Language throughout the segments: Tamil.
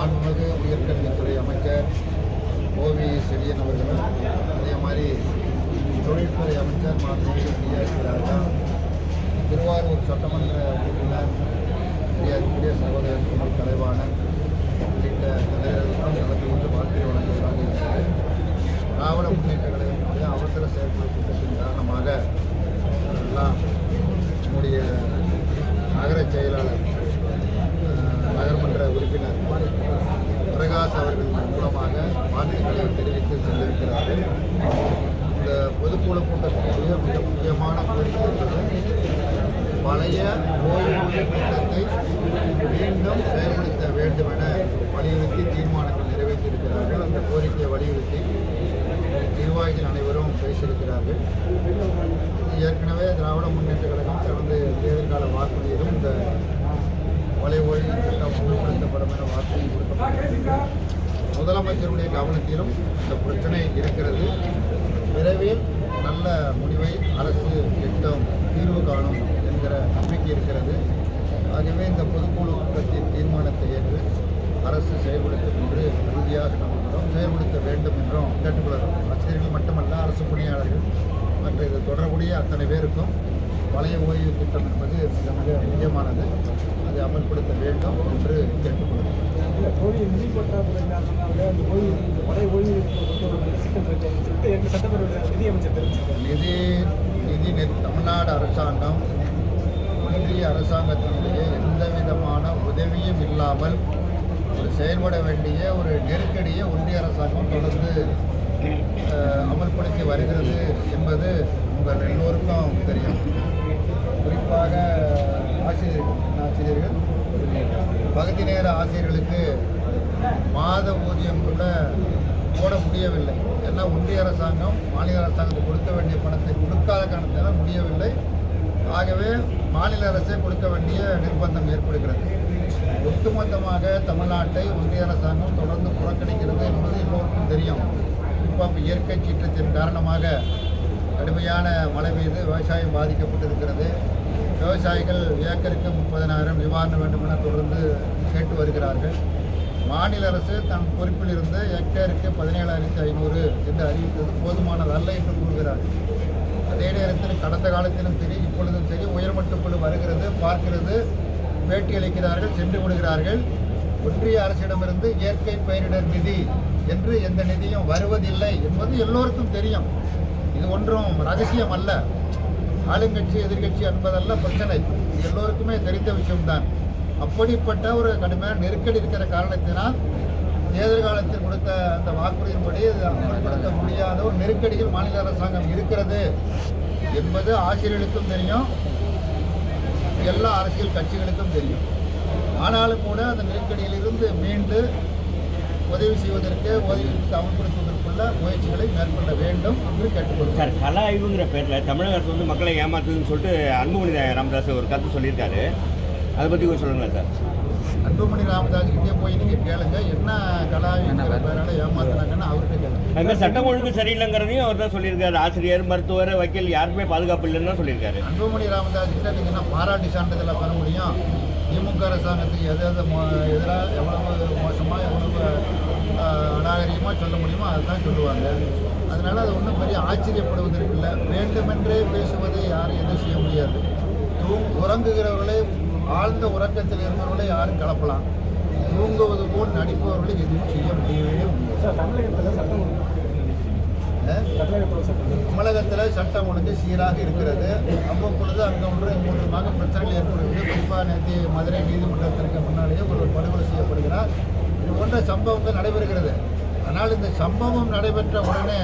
மாண்புமிகு உயர்கல்வித்துறை அமைச்சர் ஓவி செழியன் அவர்களும் அதே மாதிரி தொழில்துறை அமைச்சர் மாண்புமிகு பிஆர் ராஜா திருவாரூர் சட்டமன்ற உறுப்பினர் மரியாதைக்குரிய சகோதரர் குமல் தலைவாணன் உள்ளிட்ட தலைவர்களுக்கும் கலந்து கொண்டு வாழ்க்கை வழங்குவதாக இருக்கிறது. திராவிட முன்னேற்ற கழகத்தினுடைய அவசர செயற்குழு திட்டத்தின் காரணமாக எல்லாம் நம்முடைய நகர செயலாளர் நகர்மன்ற உறுப்பினர் அவர்கள் மூலமாக வாழ்த்துக்களை தெரிவித்து சென்றிருக்கிறார்கள் இந்த பொதுக்குழு கூட்டத்தினுடைய மிக முக்கியமான கோரிக்கை என்பது பழைய ஓய்வூதிய திட்டத்தை மீண்டும் செயல்படுத்த வேண்டும் என வலியுறுத்தி தீர்மானங்கள் நிறைவேற்றியிருக்கிறார்கள். அந்த கோரிக்கையை வலியுறுத்தி நிர்வாகிகள் அனைவரும் பேசியிருக்கிறார்கள். ஏற்கனவே திராவிட முன்னேற்ற கழகம் கடந்த தேர்தல்கால வாக்குறுதியிலும் இந்த பழைய ஓய்வு திட்டம் அமல்படுத்தப்படும் என வாக்குறுதி கொடுக்கப்பட்டிருக்கிறது. முதலமைச்சருடைய கவனத்திலும் இந்த பிரச்சனை இருக்கிறது. விரைவில் நல்ல முடிவை அரசு எட்டும் தீர்வு காணும் என்கிற நம்பிக்கை இருக்கிறது. ஆகவே இந்த பொதுக்குழு கூட்டத்தின் தீர்மானத்தை ஏற்று அரசு செயல்படுத்தும் என்று உறுதியாக நம்புகிறோம் செயல்படுத்த வேண்டும் என்றும் கேட்டுக்கொள்கிறோம். ஆசிரியர்கள் மட்டுமல்ல அரசு பணியாளர்கள் மற்ற இது தொடர்புடைய அத்தனை பேருக்கும் பழைய ஓய்வு திட்டம் என்பது மிக மிக முக்கியமானது. அதை அமல்படுத்த வேண்டும் என்று கேட்டுக்கொள்கிறோம். இல்லை கோவில் நிதி பற்றாக்குறை காரணமாக அந்த ஓய்வு இந்த பழைய ஓய்வு சிக்கல் இருக்கு? சொல்லிட்டு எங்கள் சட்டப்பேரவை நிதியமைச்சர் தெரிவிச்சிருக்காரு. நிதி நிதி தமிழ்நாடு அரசாங்கம் ஒன்றிய அரசாங்கத்தினுடைய எந்த விதமான உதவியும் இல்லாமல் ஒரு செயல்பட வேண்டிய ஒரு நெருக்கடியை ஒன்றிய அரசாங்கம் தொடர்ந்து அமல்படுத்தி வருகிறது என்பது உங்கள் எல்லோருக்கும் தெரியும். குறிப்பாக ஆசிரியர்கள். ஆசிரியர்கள் பகுதி நேர ஆசிரியர்களுக்கு மாத ஊதியம் கூட போட முடியவில்லை. ஏன்னா ஒன்றிய அரசாங்கம் மாநில அரசாங்கத்துக்கு கொடுக்க வேண்டிய பணத்தை கொடுக்காத காரணத்தினால் முடியவில்லை. ஆகவே மாநில அரசே கொடுக்க வேண்டிய நிர்பந்தம் ஏற்படுகிறது. ஒட்டுமொத்தமாக தமிழ்நாட்டை ஒன்றிய அரசாங்கம் தொடர்ந்து புறக்கணிக்கிறது என்பது எல்லோருக்கும் தெரியும். குறிப்பாக இயற்கை சீற்றத்தின் காரணமாக கடுமையான மழை பெய்து விவசாயம் பாதிக்கப்பட்டிருக்கிறது. விவசாயிகள் ஏக்கருக்கு முப்பதனாயிரம் நிவாரணம் வேண்டும் என தொடர்ந்து கேட்டு வருகிறார்கள். மாநில அரசு தன் பொறுப்பில் இருந்து ஹெக்டேருக்கு பதினேழாயிரத்தி ஐநூறு என்று அறிவித்தது போதுமானது அல்ல என்று கூறுகிறார்கள் அதே நேரத்தில் கடந்த காலத்திலும் சரி இப்பொழுதும் சரி உயர்மட்டக்குழு வருகிறது பார்க்கிறது பேட்டி அளிக்கிறார்கள் சென்று விடுகிறார்கள். ஒன்றிய அரசிடமிருந்து இயற்கை பேரிடர் நிதி என்று எந்த நிதியும் வருவதில்லை என்பது எல்லோருக்கும் தெரியும். இது ஒன்றும் ரகசியம் அல்ல. ஆளுங்கட்சி எதிர்கட்சி என்பதல்ல பிரச்சனை. எல்லோருக்குமே தெரிந்த விஷயம்தான். அப்படிப்பட்ட ஒரு கடுமையான நெருக்கடி இருக்கிற காரணத்தினால் தேர்தல் காலத்தில் கொடுத்த அந்த வாக்குறுதியின்படி அமல்படுத்த முடியாத ஒரு நெருக்கடியில் மாநில அரசாங்கம் இருக்கிறது என்பது ஆசிரியர்களுக்கும் தெரியும். எல்லா அரசியல் கட்சிகளுக்கும் தெரியும். ஆனாலும் கூட அந்த நெருக்கடியிலிருந்து மீண்டு உதவி செய்வதற்கு உதவி அமல்படுத்துவதற்குள்ள முயற்சிகளை மேற்கொள்ள வேண்டும் என்று கேட்டுக்கொள்கிறேன் சார் கல ஆய்வுங்கிற பேரில் தமிழக அரசு வந்து மக்களை ஏமாத்துதுன்னு சொல்லிட்டு அன்புமணி ராமதாஸ் ஒரு கருத்து சொல்லியிருக்காரு. அதை பற்றி கொஞ்சம் சொல்லுங்களேன் சார். அன்புமணி ராமதாஸ் கிட்டே போய் நீங்க கேளுங்க என்ன கலாவிங்கிற பேரால ஏமாத்துறாங்கன்னு அவர்கிட்ட கேளுங்க. அதுமாதிரி சட்டம் ஒழுங்கு சரியில்லைங்கிறதையும் அவர் தான் சொல்லியிருக்காரு. ஆசிரியர் மருத்துவர் வக்கீல் யாருக்குமே பாதுகாப்பு இல்லைன்னு தான் சொல்லியிருக்காரு. அன்புமணி ராமதாஸ் கிட்ட நீங்க என்ன பாராட்டு சான்றிதழை பெற முடியும்? திமுக அரசாங்கத்துக்கு எது எது எதிராக எவ்வளவு மோசமாக எவ்வளவு அநாகரிகமாக சொல்ல முடியுமோ அதுதான் சொல்லுவாங்க. அதனால் அது ஒன்றும் பெரிய ஆச்சரியப்படுவதற்கு இல்லை வேண்டுமென்றே பேசுவதை யாரும் எதுவும் செய்ய முடியாது. தூங் உறங்குகிறவர்களை ஆழ்ந்த உறக்கத்தில் இருந்தவர்களை யாரும் கலப்பலாம். தூங்குவது போல் நடிப்பவர்களை எதுவும் செய்ய முடியவே முடியாது. தமிழகத்தில் சட்டம் ஒழுங்கு சீராக இருக்கிறது. அவ்வப்பொழுது அங்கே ஒன்று மூன்றமாக பிரச்சனைகள் ஏற்படுகிறது. குறிப்பாக நேற்று மதுரை நீதிமன்றத்திற்கு முன்னாலேயே ஒரு படுகொலை செய்யப்படுகிறார். இது போன்ற சம்பவங்கள் நடைபெறுகிறது. ஆனால் இந்த சம்பவம் நடைபெற்ற உடனே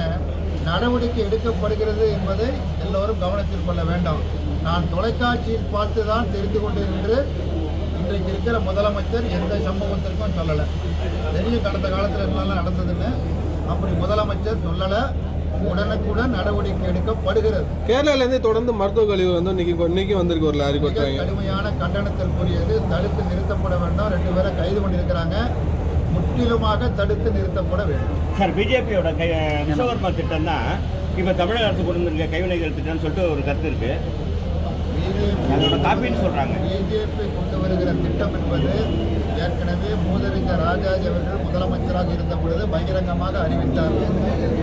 நடவடிக்கை எடுக்கப்படுகிறது என்பதை எல்லோரும் கவனத்தில் கொள்ள வேண்டும். நான் தொலைக்காட்சியில் பார்த்து தான் தெரிந்து கொண்டேன் என்று இன்றைக்கு இருக்கிற முதலமைச்சர் எந்த சம்பவத்திற்கும் சொல்லலை. தெரியும் கடந்த காலத்தில் என்னெல்லாம் நடந்ததுன்னு. அப்படி முதலமைச்சர் சொல்லலை உடனுக்குடன் நடவடிக்கை எடுக்கப்படுகிறது. கேரளாலேருந்து தொடர்ந்து மருத்துவ கழிவு வந்து இன்னைக்கு இன்னைக்கு வந்திருக்கு ஒரு லாரி கொட்டுறாங்க. கடுமையான கண்டனத்திற்குரியது தடுத்து நிறுத்தப்பட வேண்டும் ரெண்டு பேரை கைது பண்ணியிருக்கிறாங்க. முற்றிலுமாக தடுத்து நிறுத்தப்பட வேண்டும். சார் பிஜேபியோட கை விஸ்வகர்மா திட்டம் தான் இப்போ தமிழக அரசு கொண்டு வந்திருக்க கைவினைகள் திட்டம்னு சொல்லிட்டு ஒரு கருத்து இருக்குது அதோட காப்பின்னு சொல்றாங்க. பிஜேபி கொண்டு வருகிற திட்டம் என்பது ஏற்கனவே மூதறிஞர் ராஜாஜி அவர்கள் முதலமைச்சராக இருந்த பொழுது பகிரங்கமாக அறிவித்தார்கள்.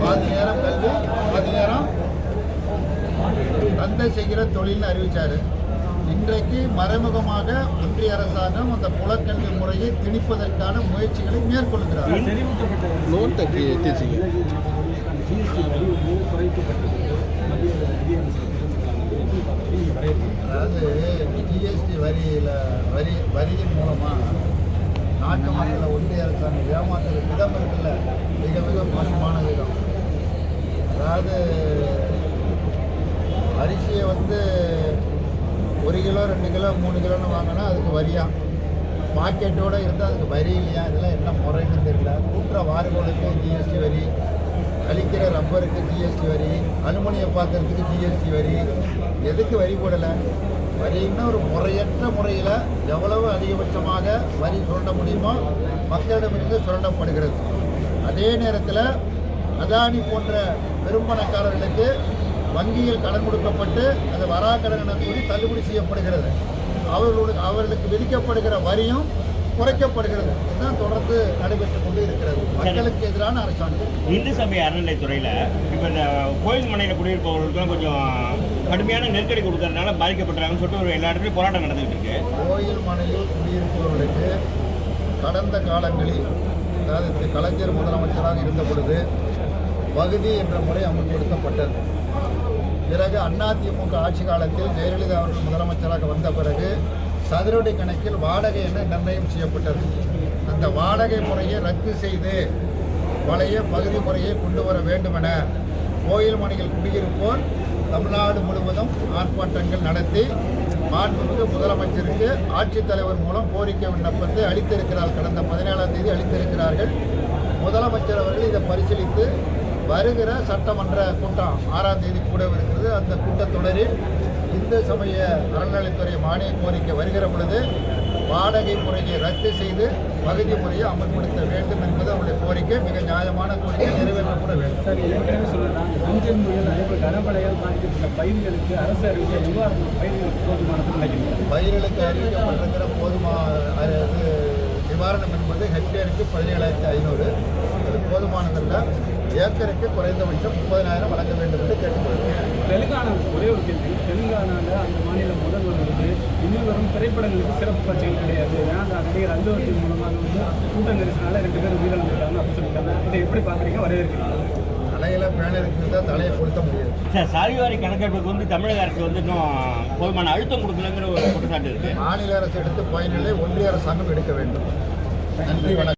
பாதி நேரம் கல்வி பாதி நேரம் தந்தை செய்கிற தொழில்னு அறிவிச்சாரு. இன்றைக்கு மறைமுகமாக ஒன்றிய அரசாங்கம் அந்த குலக்கல்வி முறையை திணிப்பதற்கான முயற்சிகளை மேற்கொள்கிறார். அதாவது ஜிஎஸ்டி வரியில் வரி வரியின் மூலமாக நாட்டு மக்களை ஒன்றிய அரசாங்கம் ஏமாத்துற விதம் இருக்குல்ல மிக மிக மோசமான விதம் அதாவது அரிசியை வந்து ஒரு கிலோ ரெண்டு கிலோ மூணு கிலோன்னு வாங்கினா அதுக்கு வரியா? பாக்கெட்டோடு இருந்தால் அதுக்கு வரி இல்லையா? இதெல்லாம் என்ன முறைன்னு தெரியல. கூட்டுற வாரிகளுக்கு ஜிஎஸ்டி வரி கழிக்கிற ரப்பருக்கு ஜிஎஸ்டி வரி அலுமினிய பாத்திரத்துக்கு ஜிஎஸ்டி வரி. எதுக்கு வரி போடலை? வரின்னு ஒரு முறையற்ற முறையில் எவ்வளவு அதிகபட்சமாக வரி சுரண்ட முடியுமோ மக்களிடமிருந்து சுரண்டப்படுகிறது. அதே நேரத்தில் அதானி போன்ற பெரும்பணக்காரர்களுக்கு வங்கியில் கடன் கொடுக்கப்பட்டு அது வராக்கடன் என கூறி தள்ளுபடி செய்யப்படுகிறது. அவர்களுக்கு அவர்களுக்கு விதிக்கப்படுகிற வரியும் குறைக்கப்படுகிறது. இதுதான் தொடர்ந்து நடைபெற்றுக் கொண்டு இருக்கிறது. மக்களுக்கு எதிரான அரசாங்கம் இந்து சமய அறநிலைத்துறையில் இப்போ இந்த கோயில் மனையில் குடியிருப்பவர்களுக்குலாம் கொஞ்சம் கடுமையான நெருக்கடி கொடுக்கறதுனால பாதிக்கப்பட்டாங்கன்னு சொல்லிட்டு ஒரு எல்லா இடத்துலையும் போராட்டம் நடந்துகிட்டு இருக்கு. கோயில் மனையில் குடியிருப்பவர்களுக்கு கடந்த காலங்களில் அதாவது கலைஞர் முதலமைச்சராக இருந்த பொழுது பகுதி என்ற முறை அமல்படுத்தப்பட்டது பிறகு அதிமுக ஆட்சி காலத்தில் ஜெயலலிதா அவர்கள் முதலமைச்சராக வந்த பிறகு சதுரடி கணக்கில் வாடகை என நிர்ணயம் செய்யப்பட்டது. அந்த வாடகை முறையை ரத்து செய்து பழைய பகுதி முறையை கொண்டு வர வேண்டுமென கோயில் மனையில் குடியிருப்போர் தமிழ்நாடு முழுவதும் ஆர்ப்பாட்டங்கள் நடத்தி மாண்புமிகு முதலமைச்சருக்கு ஆட்சித்தலைவர் மூலம் கோரிக்கை விண்ணப்பத்தை அளித்திருக்கிறார். கடந்த பதினேழாம் தேதி அளித்திருக்கிறார்கள். முதலமைச்சர் அவர்கள் இதை பரிசீலித்து வருகிற சட்டமன்ற கூட்டம் ஆறாம் தேதி கூடவிருக்கிறது. அந்த கூட்டத்தொடரில் இந்து சமய அறநிலைத்துறை மானிய கோரிக்கை வருகிற பொழுது வாடகை முறையை ரத்து செய்து பகுதி முறையை அமல்படுத்த வேண்டும் என்பது அவருடைய கோரிக்கை. மிக நியாயமான கோரிக்கை நிறைவேற்றப்பட வேண்டும். சார் ஏற்கனவே சொல்லலாம் அதே போல் கனமழையால் பாதிக்கப்பட்ட பயிர்களுக்கு அரசு அறிவித்த நிவாரணம் பயிர்களுக்கு போதுமானது நினைக்கிறேன் பயிர்களுக்கு அறிவிக்கப்பட்டிருக்கிற போதுமா அது நிவாரணம் என்பது ஹெக்டேருக்கு பதினேழாயிரத்தி ஐநூறு. அது போதுமானதல்ல. ஏக்கருக்கு குறைந்தபட்சம் முப்பதினாயிரம் வழங்க வேண்டும் என்று கேட்டுக்கொள்கிறேன். தெலுங்கானா ஒரே ஒரு கேள்வி. தெலுங்கானாவில் அந்த மாநில முதல்வர் இனி வரும் திரைப்படங்களுக்கு சிறப்பு பட்சம் கிடையாது. ஏன்னா அந்த நடிகர் அல்லு அர்ஜுன் மூலமாக வந்து கூட்ட நெரிசனால ரெண்டு பேரும் உயிரிழந்திருக்காங்க அப்படின்னு சொல்லியிருக்காங்க. இதை எப்படி பார்க்குறீங்க? வரவேற்கிறீங்க தலையில் பேனர் இருக்கிறதா தலையை கொளுத்த முடியாது. சார் சாதிவாரி கணக்கெடுப்புக்கு வந்து தமிழக அரசு வந்து இன்னும் போதுமான அழுத்தம் கொடுக்கலங்கிற ஒரு குற்றச்சாட்டு இருக்கு. மாநில அரசு எடுத்து பயனில்லை ஒன்றிய அரசாங்கம் எடுக்க வேண்டும். நன்றி வணக்கம்.